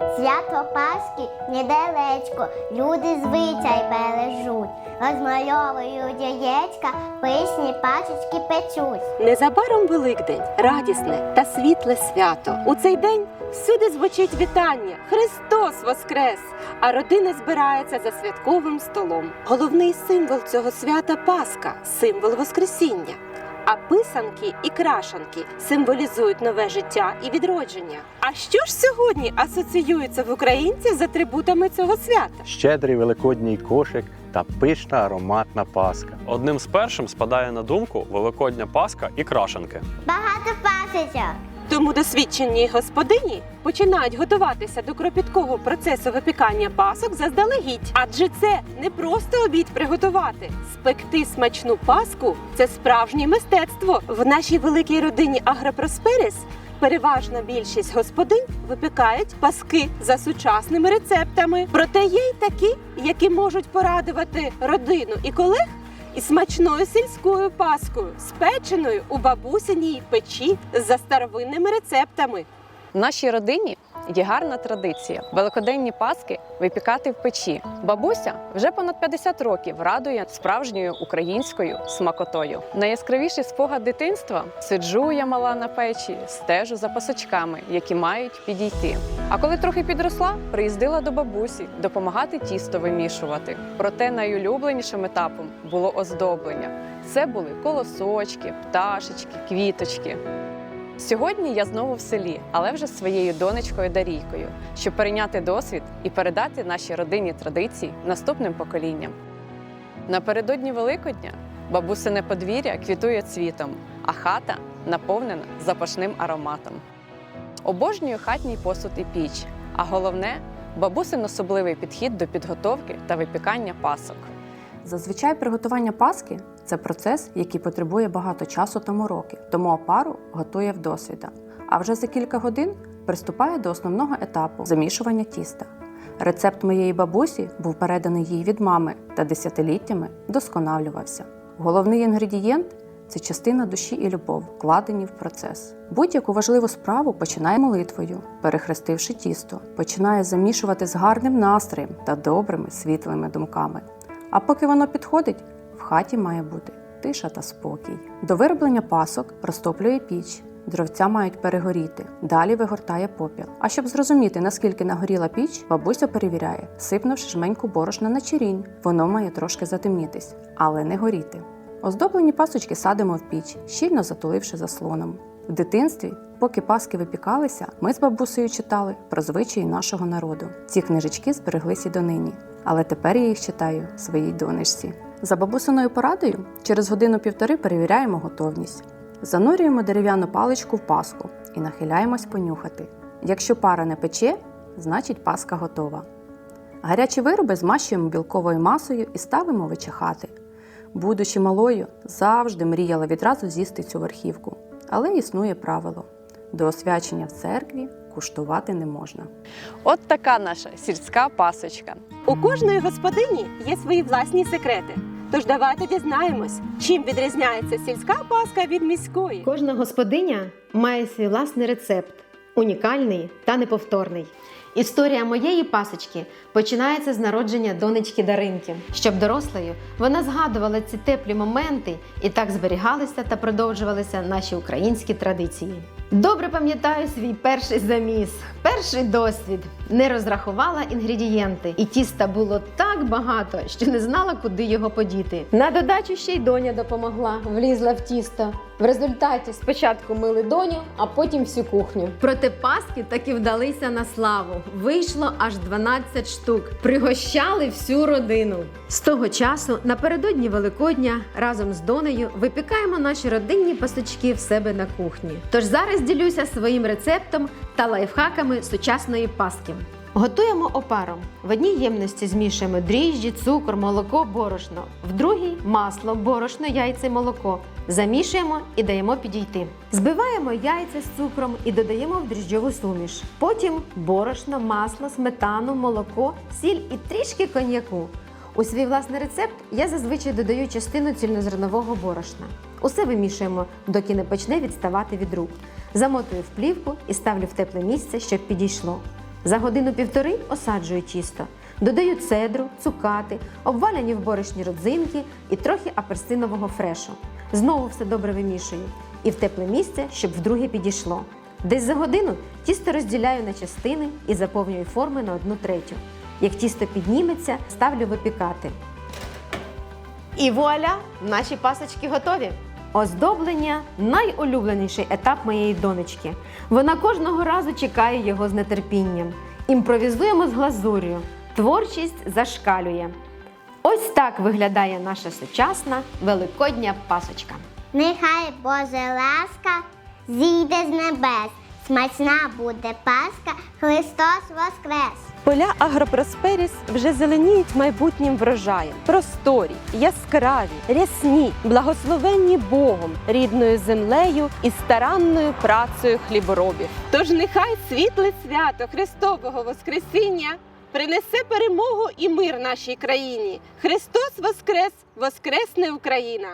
Свято Пасхи недалечко, люди звичай бережуть, розмальовують яєчка, пишні пачечки печуть. Незабаром Великдень, радісне та світле свято. У цей день всюди звучить вітання. Христос Воскрес! А родина збирається за святковим столом. Головний символ цього свята Пасха символ Воскресіння. А писанки і крашанки символізують нове життя і відродження. А що ж сьогодні асоціюється в українців з атрибутами цього свята? щедрий великодній кошик та пишна ароматна паска. Одним з першим спадає на думку Великодня паска і крашенки. Багато пасочок. Тому досвідчені господині починають готуватися до кропіткого процесу випікання пасок заздалегідь. Адже це не просто обід приготувати. Спекти смачну паску це справжнє мистецтво. В нашій великій родині Агропросперіс переважна більшість господинь випікають паски за сучасними рецептами. Проте є й такі, які можуть порадувати родину і колег і смачною сільською паскою, спеченою у бабусиній печі за старовинними рецептами. В нашій родині є гарна традиція великоденні паски випікати в печі. Бабуся вже понад 50 років радує справжньою українською смакотою. Найяскравіший спогад дитинства сиджу я мала на печі, стежу за пасочками, які мають підійти. А коли трохи підросла, приїздила до бабусі допомагати тісто вимішувати. Проте найулюбленішим етапом було оздоблення. Це були колосочки, пташечки, квіточки. Сьогодні я знову в селі, але вже своєю донечкою Дарійкою, щоб перейняти досвід і передати наші родинні традиції наступним поколінням. Напередодні Великодня бабусине подвір'я квітує цвітом, а хата наповнена запашним ароматом. Обожнюю хатній посуд і піч, а головне бабусин особливий підхід до підготовки та випікання пасок. Зазвичай приготування паски це процес, який потребує багато часу та мороки, тому опару готує вдосвіта. А вже за кілька годин приступає до основного етапу замішування тіста. Рецепт моєї бабусі був переданий їй від мами та десятиліттями досконалювався. Головний інгредієнт це частина душі і любов, вкладені в процес. Будь-яку важливу справу починає молитвою, перехрестивши тісто, починає замішувати з гарним настроєм та добрими світлими думками. А поки воно підходить, хаті має бути тиша та спокій. До вироблення пасок розтоплює піч. Дровця мають перегоріти, далі вигортає попіл. А щоб зрозуміти, наскільки нагоріла піч, бабуся перевіряє, сипнувши жменьку борошна на чирінь. Воно має трошки затемнітись, але не горіти. Оздоблені пасочки садимо в піч, щільно затуливши заслоном. В дитинстві, поки паски випікалися, ми з бабусею читали про звичаї нашого народу. Ці книжечки збереглись і донині, але тепер я їх читаю своїй донечці. За бабусиною порадою через годину-півтори перевіряємо готовність. Занурюємо дерев'яну паличку в паску і нахиляємось понюхати. Якщо пара не пече, значить паска готова. Гарячі вироби змащуємо білковою масою і ставимо вичихати. Будучи малою, завжди мріяла відразу з'їсти цю верхівку. Але існує правило: до освячення в церкві куштувати не можна. От така наша сільська пасочка. У кожної господині є свої власні секрети. Тож давайте дізнаємось, чим відрізняється сільська паска від міської. Кожна господиня має свій власний рецепт, унікальний та неповторний. Історія моєї пасочки починається з народження донечки Даринки. Щоб дорослою вона згадувала ці теплі моменти і так зберігалися та продовжувалися наші українські традиції. Добре пам'ятаю свій перший заміс, перший досвід. Не розрахувала інгредієнти, і тіста було так багато, що не знала, куди його подіти. На додачу ще й доня допомогла, влізла в тісто. В результаті спочатку мили доню, а потім всю кухню. Проте паски таки вдалися на славу. Вийшло аж 12 штук. Пригощали всю родину. З того часу, напередодні Великодня, разом з донею випікаємо наші родинні пасочки в себе на кухні. Тож зараз ділюся своїм рецептом та лайфхаками сучасної паски. Готуємо опаром. В одній ємності змішуємо дріжджі, цукор, молоко, борошно. В другій масло, борошно, яйця, і молоко. Замішуємо і даємо підійти. Збиваємо яйця з цукром і додаємо в дріжджову суміш. Потім борошно, масло, сметану, молоко, сіль і трішки коньяку. У свій власний рецепт я зазвичай додаю частину цільнозернового борошна. Усе вимішуємо, доки не почне відставати від рук. Замотую в плівку і ставлю в тепле місце, щоб підійшло. За годину-півтори осаджую тісто. Додаю цедру, цукати, обваляні в борошні родзинки і трохи апельсинового фрешу. Знову все добре вимішую і в тепле місце, щоб вдруге підійшло. Десь за годину тісто розділяю на частини і заповнюю форми на одну третю. Як тісто підніметься, ставлю випікати. І вуаля! Наші пасочки готові. Оздоблення найулюбленіший етап моєї донечки. Вона кожного разу чекає його з нетерпінням. Імпровізуємо з глазур'ю. Творчість зашкалює. Ось так виглядає наша сучасна великодня пасочка. Нехай Боже ласка зійде з небес. Смачна буде Пасха, Христос Воскрес! Поля Агропросперіс вже зеленіють майбутнім врожаєм. Просторі, яскраві, рясні, благословенні Богом, рідною землею і старанною працею хліборобів. Тож нехай світле свято Христового Воскресіння принесе перемогу і мир нашій країні. Христос Воскрес! Воскресне Україна!